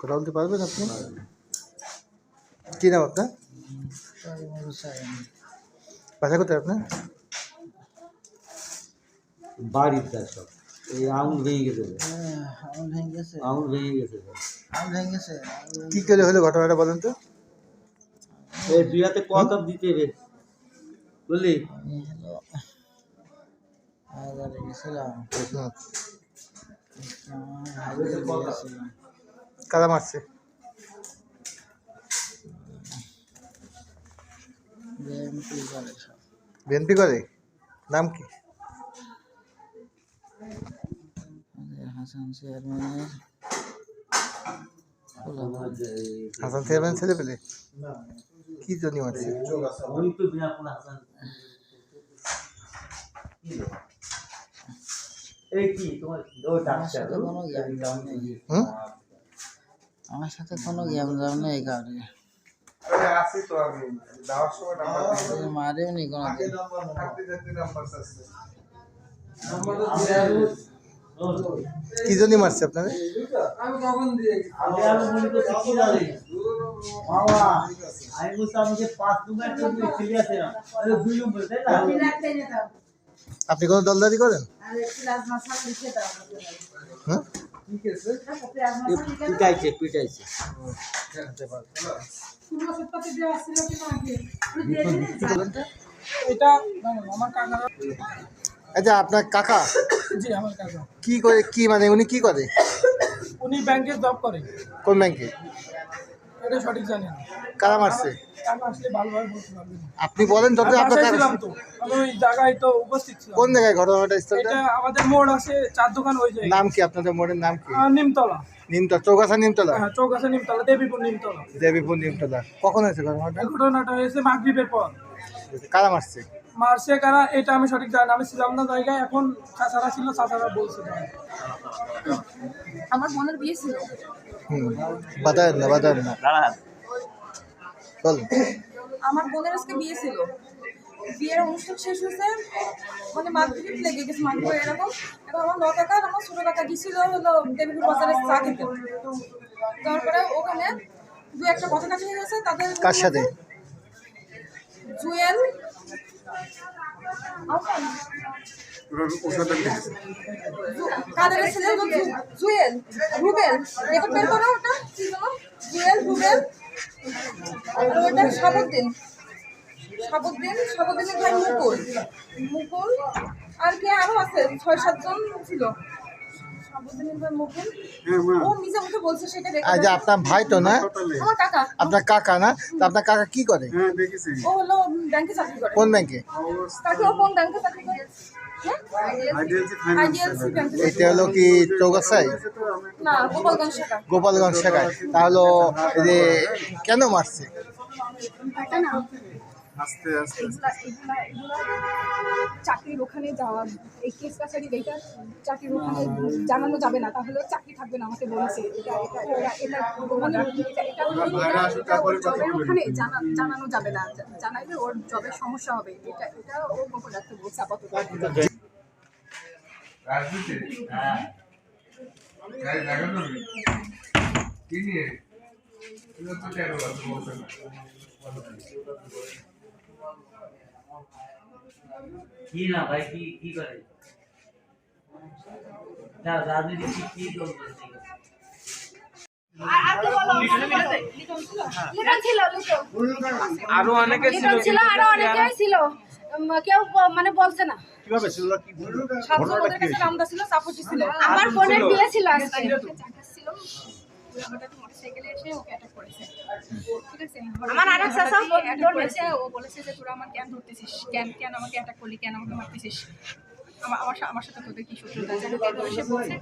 কথা বলতে পারবেন আপনি? কী নাম আপনার? বাসা কোথায় আপনার? বাড়ির কাজ সব। এই আঙুল ভেঙে গেছে আঙুল ভেঙে গেছে। আঙুল ভেঙে গেছে। আঙুল ভেঙে গেছে। কী করে হলো ঘটনাটা বলেন তো? এই দুই হাতে ক কাপ দিতে রে বুঝলি আমি গেছিলাম। হাজারে মারছে। বিএনপি করে? নাম কি? হাসান চেয়ারম্যানের হাসান চেয়ারম্যান ছেলে পেলে? কি জন্য মারছে ওই তো বিনা কোনো হাসান কি রে? এই কি তোমার ও আমার সাথে কোনো কোনো জ্ঞান নেই এই কারণে আসি তো আমি। যাওয়ার সময় নাম্বার মারেও নি কোনো কি জন্য মারছে আপনাদের আমি আরও করছি কি জানি বাবা আমি বলছি পাঁচ নম্বর চলবে সিরিয়াস না আরে দুই নম্বর তাই না? আপনি কোনো দলদারি করেন? পিটাইছে পিটাইছে। এটা আমার কাকা আচ্ছা আপনার কাকা? জি আমার কাকা। কি করে কি মানে উনি কি করে? উনি ব্যাংকে জব করে। কোন ব্যাংকে? এটা সঠিক জানি না। কারা মারছে? কাকা আসলে ভালোভাবে বলতে পারবে না। আপনি বলেন যত আমি আপনার বাসায় ছিলাম তো। আমি ওই জায়গায় তো উপস্থিত ছিলাম। কোন জায়গায় ঘটনাটা স্থলটা? এটা আমাদের মোড় আছে চার দোকান ওই জায়গায়। নাম কি আপনাদের মোড়ের নাম কি? আহ, নিমতলা। নিমতলা চৌগাছা নিমতলা? হ্যাঁ চৌক আছে নিমতলা দেবীপুর নিমতলা। দেবীপুর নিমতলা। কখন হয়েছে ঘটনাটা? এই ঘটনাটা হয়েছে মাগরীবের পর। কারা মারছে? কারা এটা আমি সঠিক জানি না। আমি ছিলাম না জায়গায় এখন চাচারা ছিল চাচারা বলছিল আমার বোনের বিয়ে ছিল। বাদায়েন না বাদায়েন না। বল। আমার বোনের আজকে বিয়ে ছিল। বিয়ের অনুষ্ঠান শেষ হয়েছে মানে মাগরিব লেগে গেছে মাগরিব এরকম। এবার আমার ন কাকা আমার ছোট কাকা গেছিল হলো দেবীপুর বাজারে চা খেতে। তারপরে ওখানে দু একটা কথা কাছে হয়ে গেছে তাদের কার সাথে? জুয়েল জুয়েল? জুয়েল সাবুদ্দিন। সাবুদ্দিন সাবুদ্দিনের মুকুল। মুকুল। আর কে আরও আছে? ছয় সাতজন ছিল। আজ আপনার ভাই তো না? আপনার কাকা না? তো আপনার কাকা কি করে? ও হলো ব্যাংকে চাকরি করে। কোন ব্যাংকে? হ্যাঁ? এটা হলো কি চৌগাছায় না গোপালগঞ্জ শাখা। গোপালগঞ্জ শাখায় তাহলে এই যে কেন মারছে? এটা না এগুলা এগুলা এগুলা চাকরির ওখানে যাওয়া এই কেস কাছারি এইটা চাকরির ওখানে জানানো যাবে না তাহলে চাকরি থাকবে না আমাকে বলেছে। এটা এটা এটা এটা মানে এটা এটা এটা ওর ওখানে জানা জানানো যাবে না। জানাইলে ওর জবের সমস্যা হবে। এটা এটা ও গোপন রাখতে বলছে আপাতত। কি না? ভাই কি কি করে? না রাজনীতি কি কি করবে লিটন ছিল। লিটন আরও অনেকে ছিল ছিল আরও ছিল। কেউ মানে বলছে না। ওদের কাছে নামদা ছিল সাপোর্টি ছিল। আমার বোনের বিয়ে ছিল আজকে। আমার আরেক চাচা বলেছে ও বলেছে যে, তোরা আমার কেন ধরতেছিস? কেন কেন আমাকে অ্যাটাক করলি? কেন আমাকে মারতেছিস? আমার আমার সাথে তোদের কি শত্রুতা আছে? ওকে সে বলছে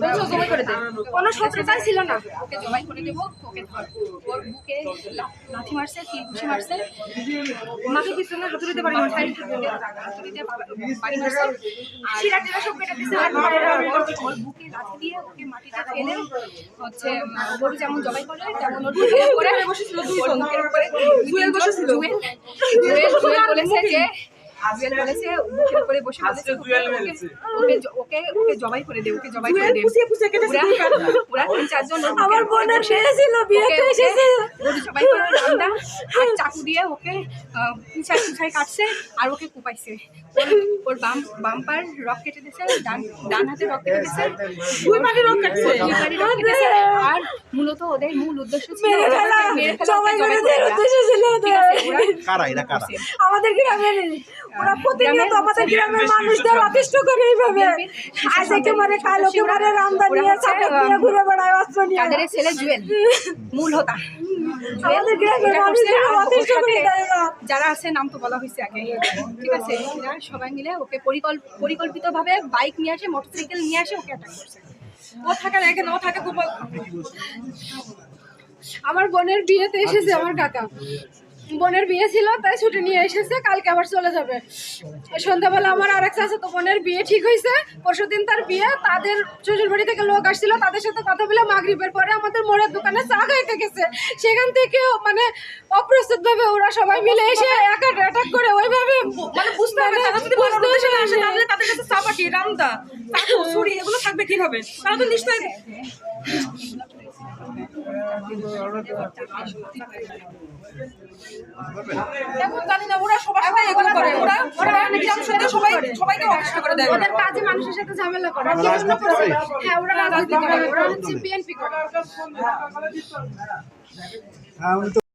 বলছে করে দে। কোনো শত্রুতাই ছিল না। ওকে জবাই করে দেবো ওকে ধর ওর বুকে লাথি মারছে তিল ঘুষি মারছে। মাকে পিছনে হাতুড়িতে বাড়ি মারছে? হাতুড়িতে বাড়ি মারছে শিরা টিরা সব কেটে দিছে আর ওর ওর বুকে লাথি দিয়ে ওকে মাটিতে ফেলে হচ্ছে উম, যেমন জবাই করে তেমন ওর বুকের বসেছিল দুইজন বুকের উপরে জুয়েল বসেছিল জুয়েল জুয়েল বলেছে যে জুয়েল বলেছে বুকের উপরে বসে বলেছে ওকে ওকে ওকে ওকে জবাই করে দে ওকে জবাই করে দে। পুরা পুরা তিন চারজন আমার বোনের ছেলে বিয়েতে এসেছে গরু জবাই করে রান্দা আর চাকু দিয়ে ওকে পিছায় পিছায় কাটছে আর ওকে কুপাইছে। ওর- বাম বাম পার রক কেটে দিয়েছে ডান ডান হাতে রক কেটে দিয়েছে। দুই পাটি রক কাটছে। দুই পাটি রক কেটেছে আর মূলত ওদের মূল উদ্দেশ্য ছিল মেরে ফেলা। জবাই করে দেওয়ার উদ্দেশ্য ছিল। কারা এরা কারা? আমাদের গ্রামের ওরা প্রতিনিয়ত আমাদের গ্রামের মানুষদের অতিষ্ঠ করে এইভাবে। আজ একে মারে কাল ওকে মারে রামদা নিয়ে নিয়ে ঘুরে বেড়ায় অস্ত্র নিয়ে। কাদের ছেলে জুয়েল মূল হোতা। আমাদের গ্রামের মানুষদের অতিষ্ঠ করে যারা আছে নাম তো বলা হয়েছে আগে। ঠিক আছে এরা সবাই মিলে ওকে পরিকল্প পরিকল্পিতভাবে বাইক নিয়ে আসে মোটরসাইকেল নিয়ে আসে ওকে অ্যাটাক করছে। ও থাকে না এখানে ও থাকে আমার বোনের বিয়েতে এসেছে আমার কাকা। বোনের বিয়ে ছিল, তাই ছুটি নিয়ে এসেছে, কালকে আবার চলে যাবে। সন্ধ্যাবেলা আমার আরেক আছে তো বোনের বিয়ে ঠিক হয়েছে পরশু দিন তার বিয়ে, তাদের শ্বশুর বাড়ি থেকে লোক আসছিল, তাদের সাথে কথা বলে মাগরিবের পরে আমাদের মোড়ের দোকানে চা খাইতে গেছে। সেখান থেকে মানে অপ্রস্তুত ভাবে ওরা সবাই মিলে এসে অ্যাটাক করে, ওইভাবে মানে বুঝতে আসে তাদের কাছে রামদা থাকবে এখন জানি না ওরা সবার সাথে এগুলো করে। ওরা ওরা গ্রামের সাথে সবাই সবাইকে অতিষ্ঠ করে দেয়। ওদের কাজে মানুষের সাথে ঝামেলা করে। হ্যাঁ ওরা রাজনীতি করে। ওরা হচ্ছে বিএনপি করে।